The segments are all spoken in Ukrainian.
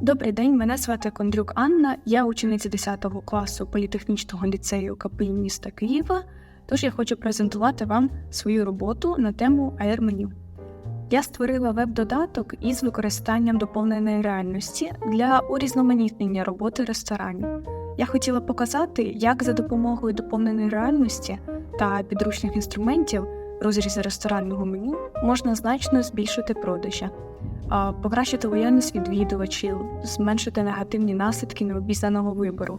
Добрий день, мене звати Кондрюк Анна, я учениця 10 класу політехнічного ліцею КПІ міста Києва. Тож я хочу презентувати вам свою роботу на тему AR-меню. Я створила веб-додаток із використанням доповненої реальності для урізноманітнення роботи ресторанів. Я хотіла показати, як за допомогою доповненої реальності та підручних інструментів розрізі ресторанного меню можна значно збільшити продажі покращити лояльність відвідувачів, зменшити негативні наслідки необізнаного вибору,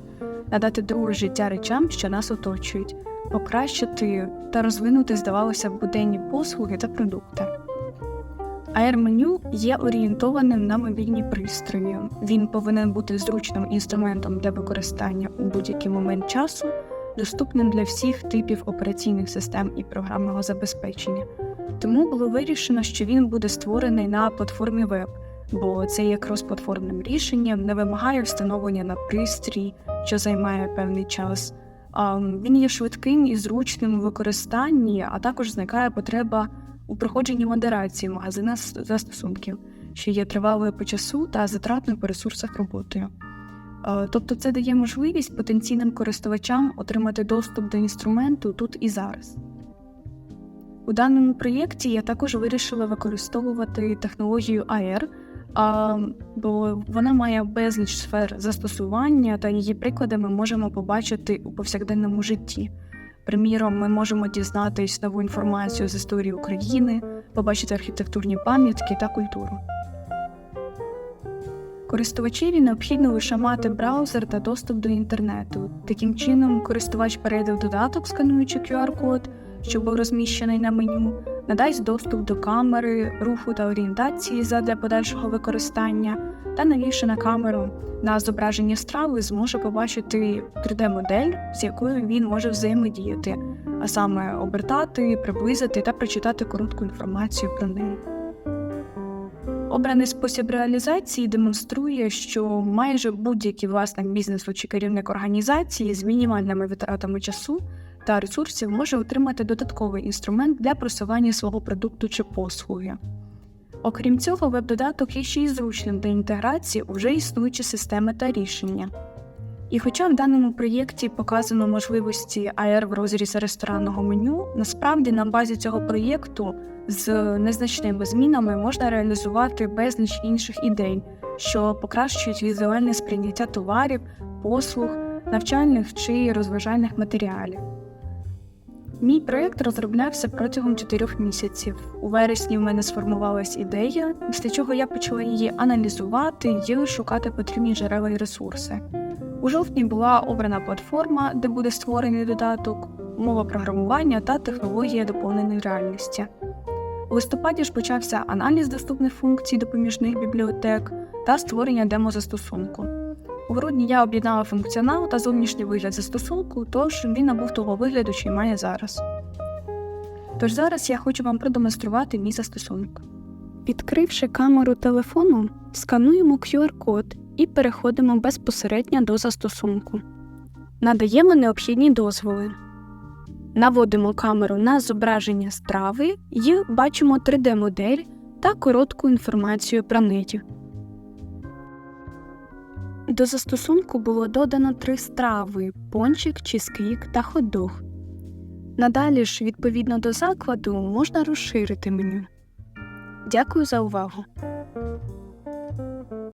надати друге життя речам, що нас оточують, покращити та розвинути, здавалося буденні послуги та продукти. AR-меню є орієнтованим на мобільні пристрої. Він повинен бути зручним інструментом для використання у будь-який момент часу, доступним для всіх типів операційних систем і програмного забезпечення. Тому було вирішено, що він буде створений на платформі веб, бо це є крос-платформним рішенням, не вимагає встановлення на пристрій, що займає певний час. Він є швидким і зручним у використанні, а також зникає потреба у проходженні модерації магазина застосунків, що є тривалою по часу та затратною по ресурсах роботою. А, Тобто це дає можливість потенційним користувачам отримати доступ до інструменту тут і зараз. У даному проєкті я також вирішила використовувати технологію AR, бо вона має безліч сфер застосування, та її приклади ми можемо побачити у повсякденному житті. Приміром, ми можемо дізнатись нову інформацію з історії України, побачити архітектурні пам'ятки та культуру. Користувачеві необхідно лише мати браузер та доступ до інтернету. Таким чином, користувач перейде в додаток, скануючи QR-код, що був розміщений на меню, надасть доступ до камери, руху та орієнтації задля подальшого використання, та навівши на камеру на зображення страви, зможе побачити 3D-модель, з якою він може взаємодіяти, а саме обертати, приблизити та прочитати коротку інформацію про неї. Обраний спосіб реалізації демонструє, що майже будь-який власник бізнесу чи керівник організації з мінімальними витратами часу та ресурсів може отримати додатковий інструмент для просування свого продукту чи послуги. Окрім цього, веб-додаток є ще й зручним для інтеграції у вже існуючі системи та рішення. І хоча в даному проєкті показано можливості AR в розрізі ресторанного меню, насправді на базі цього проєкту з незначними змінами можна реалізувати безліч інших ідей, що покращують візуальне сприйняття товарів, послуг, навчальних чи розважальних матеріалів. Мій проєкт розроблявся протягом чотирьох місяців. У вересні в мене сформувалась ідея, після чого я почала її аналізувати і шукати потрібні джерела і ресурси. У жовтні була обрана платформа, де буде створений додаток, мова програмування та технологія доповненої реальності. У листопаді ж почався аналіз доступних функцій допоміжних бібліотек та створення демо-застосунку. У грудні я об'єднала функціонал та зовнішній вигляд застосунку, тож він набув того вигляду, що й має зараз. Тож зараз я хочу вам продемонструвати мій застосунок. Відкривши камеру телефону, скануємо QR-код і переходимо безпосередньо до застосунку. Надаємо необхідні дозволи. Наводимо камеру на зображення страви і бачимо 3D-модель та коротку інформацію про неї. До застосунку було додано три страви: пончик, чизкейк та хот-дог. Надалі ж, відповідно до закладу, можна розширити меню. Дякую за увагу!